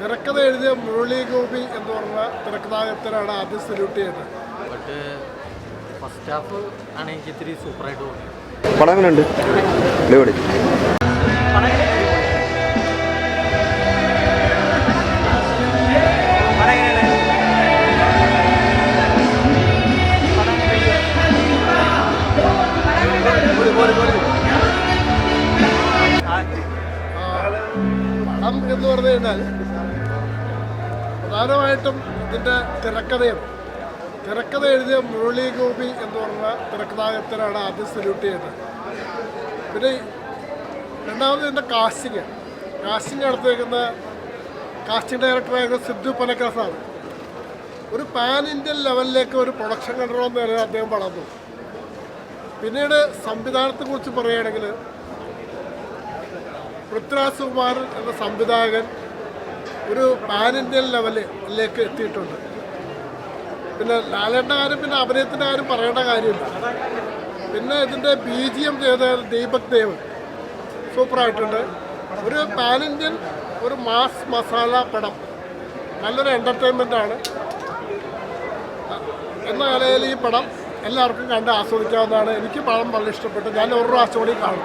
തിരക്കഥ എഴുതിയ മുരളി ഗോപി എന്ന് പറഞ്ഞ തിരക്കഥാകൃത്തനാണ് ആദ്യം സല്യൂട്ട് ചെയ്തത്. ബട്ട് ഫസ്റ്റ് ഹാഫ് ആണ് എനിക്ക് ഇത്തിരി സൂപ്പറായിട്ട് തോന്നിയത്. പടം എങ്ങനെയുണ്ട്? പടം എന്ന് പറഞ്ഞു കഴിഞ്ഞാൽ പ്രധാനമായിട്ടും ഇതിന്റെ തിരക്കഥയും തിരക്കഥ എഴുതിയ മുരളി ഗോപി എന്ന് പറഞ്ഞ തിരക്കഥാകൃത്തനാണ് ആദ്യം സല്യൂട്ട് ചെയ്തത് പിന്നെ രണ്ടാമത് ഇതിന്റെ കാസ്റ്റിങ് കാസ്റ്റിംഗ് നടത്തിയേക്കുന്ന കാസ്റ്റിംഗ് ഡയറക്ടറായ സിദ്ധു പനക്കസാണ് ഒരു പാൻ ഇന്ത്യൻ ലെവലിലേക്ക് ഒരു പ്രൊഡക്ഷൻ കൺട്രോൾ എന്ന് പറയുന്നത് അദ്ദേഹം വളർന്നു. പിന്നീട് സംവിധാനത്തെക്കുറിച്ച് പറയുകയാണെങ്കിൽ പൃഥ്വിരാജ് കുമാർ എന്ന സംവിധായകൻ ഒരു പാൻ ഇന്ത്യൻ ലെവലിലേക്ക് എത്തിയിട്ടുണ്ട്. പിന്നെ ലാലേട്ടന്റെ കാര്യം പിന്നെ അഭിനയത്തിന്റെ കാര്യം പറയേണ്ട കാര്യമില്ല. പിന്നെ ഇതിന്റെ ബി ജി എം ചെയ്ത ദീപക് ദേവ് സൂപ്പറായിട്ടുണ്ട് ഒരു പാൻ ഇന്ത്യൻ ഒരു മാസ് മസാല പടം. നല്ലൊരു എന്റർടൈൻമെന്റ് ആണ്. എന്ന നിലയിൽ ഈ പടം എല്ലാവർക്കും കണ്ട് ആസ്വദിക്കാവുന്നതാണ്. എനിക്ക് പടം വളരെ ഇഷ്ടപ്പെട്ടു. ഞാൻ ഒരു പ്രാവശ്യം കൂടി കാണും.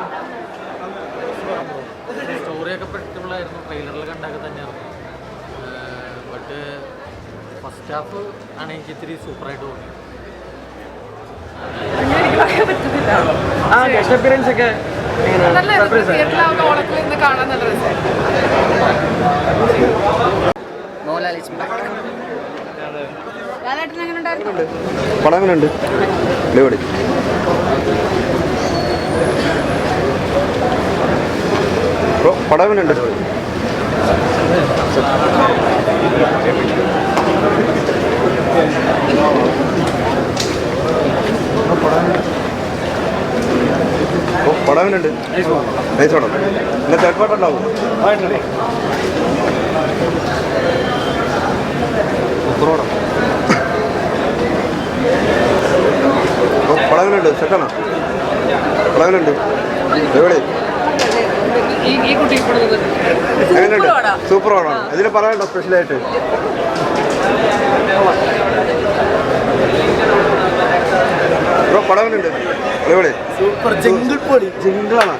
സ്റ്റോറിയൊക്കെ പ്രിഡിക്റ്റബിളായിരുന്നു ട്രെയിലറിൽ കണ്ടൊക്കെ തന്നെയായിരുന്നു ബട്ട് ഫസ്റ്റ് ഹാഫ് ആണ് എനിക്ക് ഇത്തിരി സൂപ്പറായിട്ട് തോന്നിയത്. പടം ഗസ്റ്റ് അപ്പിയറൻസ് ബ്രോ പടം എങ്ങനെയുണ്ട് പടം എങ്ങനെയുണ്ട് നൈസ് പടം. പിന്നെ തേർഡ് പാർട്ട് ഉണ്ടാവും. സൂപ്പർ ബ്രോ പടം എങ്ങനെയുണ്ട് സെറ്റാണോ. പടം എങ്ങനെയുണ്ട് അടിപൊളി എങ്ങനെയുണ്ട്? സൂപ്പർ പടമാണ് ഇതിൽ പറയാനുണ്ടോ സ്പെഷ്യലായിട്ട് ബ്രോ പടം എങ്ങനെയുണ്ട്? അടിപൊളി. സൂപ്പർ. ജിംഗിൾ പൊളി. ജിങ്കിളാണ്